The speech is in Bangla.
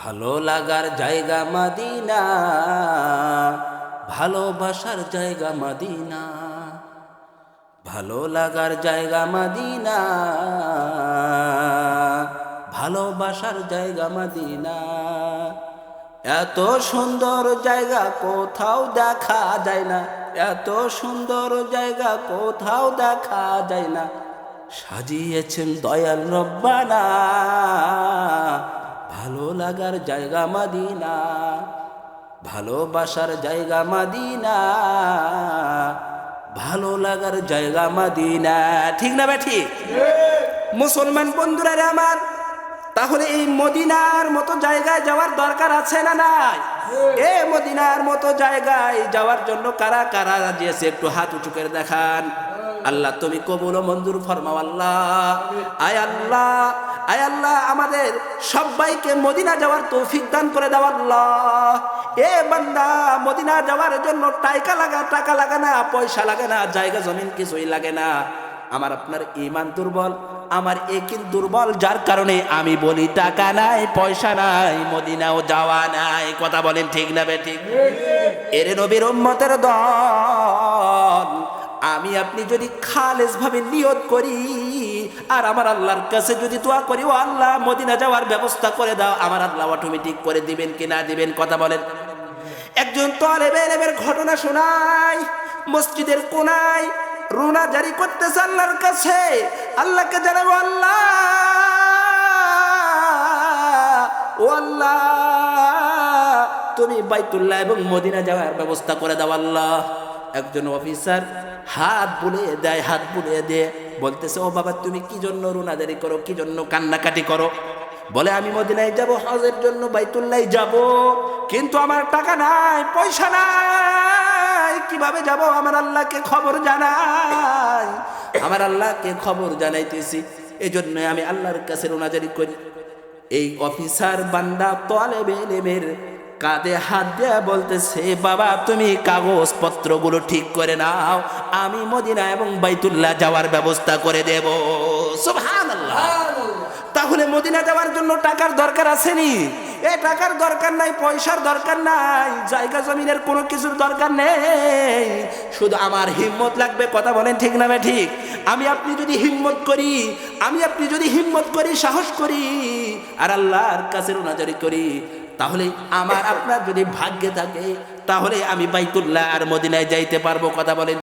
ভালো লাগার জায়গা মাদিনা ভালোবাসার জায়গা মাদিনা, ভালো লাগার জায়গা মাদিনা ভালোবাসার জায়গা মাদিনা। এত সুন্দর জায়গা কোথাও দেখা যায় না, এত সুন্দর জায়গা কোথাও দেখা যায় না। সাজিয়েছেন দয়াল রব্বানা ভালো লাগার জায়গা মাদিনা ভালোবাসার জায়গা মাদিনা ভালো লাগার জায়গা মাদিনা। ঠিক না বেঠি? মুসলমান বন্ধুরা রে আমার তাহলে এই মদিনার মতো জায়গায় যাওয়ার দরকার আছে না নাই? এ মদিনার মতো জায়গায় যাওয়ার জন্য কারা কারা রাজি আছে? একটু হাত উঁচু করে দেখান। আল্লাহ তুমি কবুল মঞ্জুর ফরমাও আল্লাহ। আয় আল্লাহ আয় আল্লাহ আমাদের সবাইকে মদিনা যাওয়ার তৌফিক দান করে দাও আল্লাহ। এ বান্দা মদিনা যাওয়ার জন্য টাকা লাগা টাকা লাগে না পয়সা লাগে না জায়গা জমিন কিছুই লাগে না। আমার আপনার ইমান দুর্বল আমার একিন দুর্বল যার কারণে আমি বলি টাকা নাই পয়সা নাই মদিনাও যাওয়া নাই। কথা বলেন ঠিক না বে ঠিক। এরে নবীর উম্মতের দল। আমি আপনি যদি খালেজ ভাবে নিয়ত করি, আর আমার আল্লাহর কাছে যদি দোয়া করি, ও আল্লাহ, মদিনা যাওয়ার ব্যবস্থা করে দাও, আমার আল্লাহ অটোমেটিক করে দিবেন কি না দিবেন কথা বলেন। একজন তলেবে এলেমের ঘটনা শোনায় মসজিদের কোনায় রুনা জারি করতেছে আল্লাহর কাছে। আল্লাহকে জানাব আল্লাহ, ও আল্লাহ, তুমি বাইতুল্লাহ এবং মদিনা যাওয়ার ব্যবস্থা করে দাও আল্লাহ। একজন অফিসার হাত বুলিয়ে দেয়, হাত বুলিয়ে দিয়ে বলতেছে, ও বাবা, তুমি কি জন্য রুনাদারি করো? কি জন্য কান্নাকাটি করো? বলে, আমি মদিনায় যাব, হজের জন্য বাইতুল্লাহ যাব, কিন্তু আমার টাকা নাই, পয়সা নাই। কীভাবে যাব? আমার আল্লাহকে খবর জানাই। আমার আল্লাহকে খবর জানাইতেছি। এই জন্য আমি আল্লাহর কাছে রোনাজারি করি। এই অফিসার বান্দা তোয়ালেবে এলেমের কাঁধে হাত দেয়া বলতেছে বাবা তুমি কাগজপত্রগুলো ঠিক করে নাও আমি মদিনা এবং বাইতুল্লাহ যাওয়ার ব্যবস্থা করে দেব। তাহলে মদিনা যাওয়ার জন্য টাকার দরকার আসেনি? এ টাকার দরকার নাই পয়সার দরকার নাই জায়গা জমিনের কোনো কিছুর দরকার নেই। শুধু আমার হিম্মত লাগবে কথা বলেন ঠিক না ঠিক? আমি আপনি যদি হিম্মত করি আমি আপনি যদি হিম্মত করি সাহস করি আর আল্লাহর কাছে রোনাজারি করি তাহলে আমার আপনার যদি ভাগ্যে থাকে, তাহলে আমি বাইতুল্লাহ আর মদিনায় যাইতে পারব, কথা বলেন।